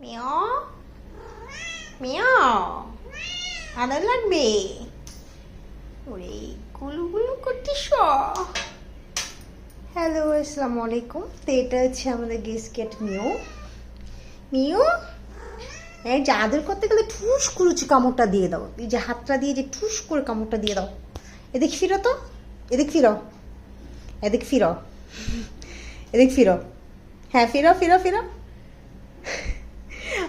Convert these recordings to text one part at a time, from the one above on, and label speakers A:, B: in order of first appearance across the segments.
A: Miao Miao আদর লাগবে ওরে গুলু গুলু করতেছ হ্যালো আসসালামু আলাইকুম তো এটা হচ্ছে আমাদের গেস্ট মিও মিও হ্যাঁ যে করতে গেলে ঠুস করেছি কামড়টা দিয়ে দাও। এই যে হাতটা দিয়ে যে ঠুস করে কামড়টা দিয়ে দাও। এদিক ফিরো তো। এদিক ফিরো। এদিক ফিরো। এদিক ফিরো। হ্যাঁ ফিরো ফিরো ফিরো।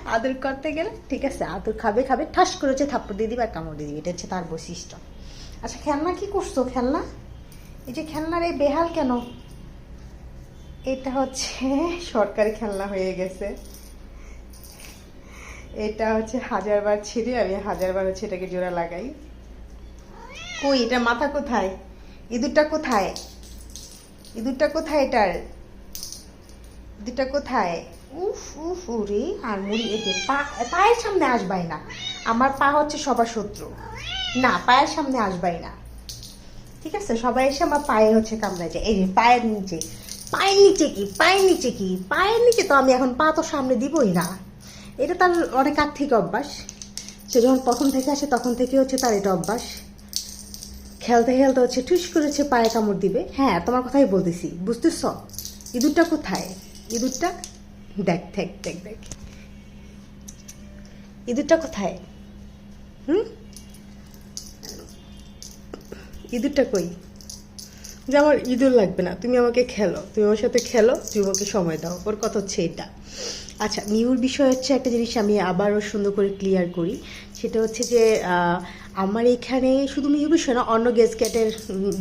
A: আদর করতে গেলে, ঠিক আছে, আদর খাবে খাবে, ঠাস করে হচ্ছে থাপ্পড় দিয়ে দিবে আর কামড় দিয়ে দিবে। এটা হচ্ছে তার বৈশিষ্ট্য। আচ্ছা খেলনা কি করছ, খেলনা? এই যে খেলনার এই বেহাল কেন? এটা হচ্ছে সরকারি খেলনা হয়ে গেছে। এটা হচ্ছে হাজারবার ছিঁড়ে, আমি হাজারবার হচ্ছে এটাকে জোড়া লাগাই। কই, এটা মাথা কোথায়? ইঁদুরটা কোথায়? ইঁদুরটা কোথায় এটার? ইঁদুরটা কোথায়? উফ উফ, উরে, আর মুড়ি যে পা পায়ের সামনে আসবাই না। আমার পা হচ্ছে সবার শত্রু। না, পায়ের সামনে আসবাই না। ঠিক আছে? সবাই এসে আমার পায়ে হচ্ছে কামড়ায় যায়। এই যে পায়ের নিচে। পায়ের নিচে কি? পায়ের নিচে কি? পায়ের নিচে তো আমি এখন পা তো সামনে দিবই না। এটা তার অনেক আর্থিক অভ্যাস। সে যখন প্রথম থেকে আসে, তখন থেকে হচ্ছে তার এটা অভ্যাস। খেলতে খেলতে হচ্ছে টুস করেছে পায়ে কামড় দিবে। হ্যাঁ তোমার কথাই বলতেছি। বুঝতেছ? ইঁদুরটা কোথায়? ইঁদুরটা দেখ দেখ দেখ দেখ। ইঁদুরটা কোথায়? হুম? ইঁদুরটা কই? যে আমার ইঁদুর লাগবে না, তুমি আমাকে খেলো, তুমি আমার সাথে খেলো, তুমি আমাকে সময় দাও, ওর কথা হচ্ছে এটা। আচ্ছা নিউর বিষয় হচ্ছে একটা জিনিস আমি আবারও সুন্দর করে ক্লিয়ার করি। সেটা হচ্ছে যে আমার এখানে শুধু নিউ বিষয় না, অন্য গেস্ট ক্যাটের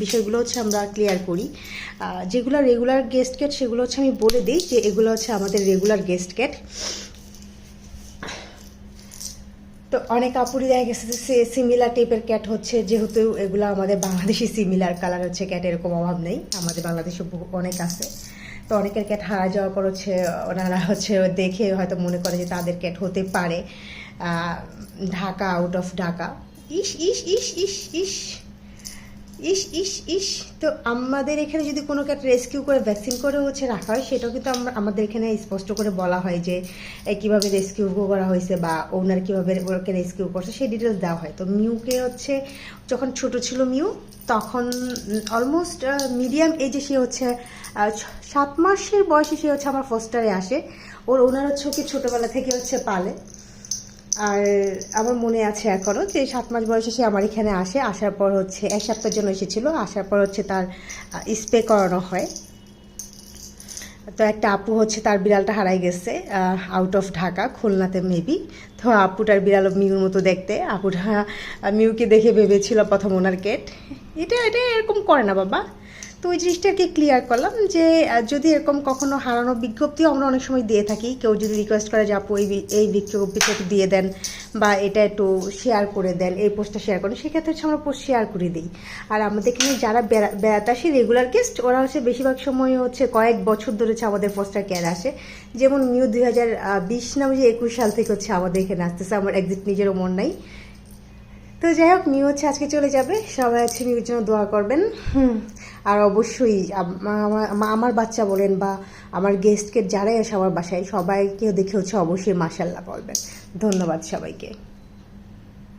A: বিষয়গুলো হচ্ছে আমরা ক্লিয়ার করি। যেগুলো রেগুলার গেস্ট ক্যাট সেগুলো হচ্ছে আমি বলে দিই যে, এগুলো হচ্ছে আমাদের রেগুলার গেস্ট ক্যাট তো অনেক আপুরি দেখা গেছে যে সিমিলার টাইপের ক্যাট হচ্ছে, যেহেতু এগুলো আমাদের বাংলাদেশি সিমিলার কালার হচ্ছে ক্যাট এরকম অভাব নেই। আমাদের বাংলাদেশে অনেক আছে। তো অনেকের ক্যাট হারা যাওয়ার পর হচ্ছে, ওনারা হচ্ছে দেখে হয়তো মনে করে যে তাদের ক্যাট হতে পারে। Dhaka out of Dhaka. ইস ইস ইস ইস ইস। ইস ইস ইস। তো আমাদের এখানে যদি কোনো ক্যাট রেস্কিউ করে ভ্যাকসিন করে হচ্ছে রাখা হয়, সেটাও কিন্তু আমরা আমাদের এখানে স্পষ্ট করে বলা হয় যে কীভাবে রেস্কিউ করা হয়েছে বা ওনার কীভাবে ওকে রেস্কিউ করছে, সেই ডিটেলস দেওয়া হয়। তো মিউকে হচ্ছে, যখন ছোট ছিল মিউ তখন অলমোস্ট মিডিয়াম এজে সে হচ্ছে সাত মাসের বয়সে সে হচ্ছে আমার ফোস্টারে আসে। ওর ওনার হচ্ছে ওকে ছোটোবেলা থেকে হচ্ছে পালে। আর আমার মনে আছে এখনও যে সাত মাস বয়সে সে আমার এখানে আসে, আসার পর হচ্ছে এক সপ্তাহের জন্য এসেছিল, আসার পর হচ্ছে তার স্প্রে করানো হয়। তো একটা আপু হচ্ছে তার বিড়ালটা হারাই গেছে আউট অফ ঢাকা, খুলনাতে মেবি তো আপুটার বিড়াল মিউর মতো দেখতে, আপুটা মিউকে দেখে ভেবেছিল প্রথম ওনার কেট এটা এটা এরকম করে না বাবা। তো ওই জিনিসটাকে ক্লিয়ার করলাম যে যদি এরকম কখনো হারানো বিজ্ঞপ্তিও আমরা অনেক সময় দিয়ে থাকি, কেউ যদি রিকোয়েস্ট করে যে, আপু, এই এই বিজ্ঞপ্তিটা একটু দিয়ে দেন বা এটা একটু শেয়ার করে দেন, এই পোস্টটা শেয়ার করেন, সেক্ষেত্রে হচ্ছে আমরা পোস্ট শেয়ার করে দিই। আর আমাদের এখানে যারা বেড়া- বেড়াতে আসে রেগুলার গেস্ট ওরা হচ্ছে বেশিরভাগ সময় হচ্ছে কয়েক বছর ধরে হচ্ছে আমাদের পোস্টার কেয়ার আসে। যেমন নিউ দুই হাজার বিশ না বুঝি একুশ সাল থেকে হচ্ছে আমাদের এখানে আসতেছে, আমার একজিট নিজেরও মন নাই। তো যাই হোক, নিউ হচ্ছে, আজকে চলে যাবে। সবাই আছে মিউর জন্য দোয়া করবেন। আর অবশ্যই আমার আমার বাচ্চা বলেন বা আমার গেস্টকে যারাই আসে আমার বাসায় সবাইকে দেখে হচ্ছে অবশ্যই মাসাল্লাহ বলবেন। ধন্যবাদ সবাইকে।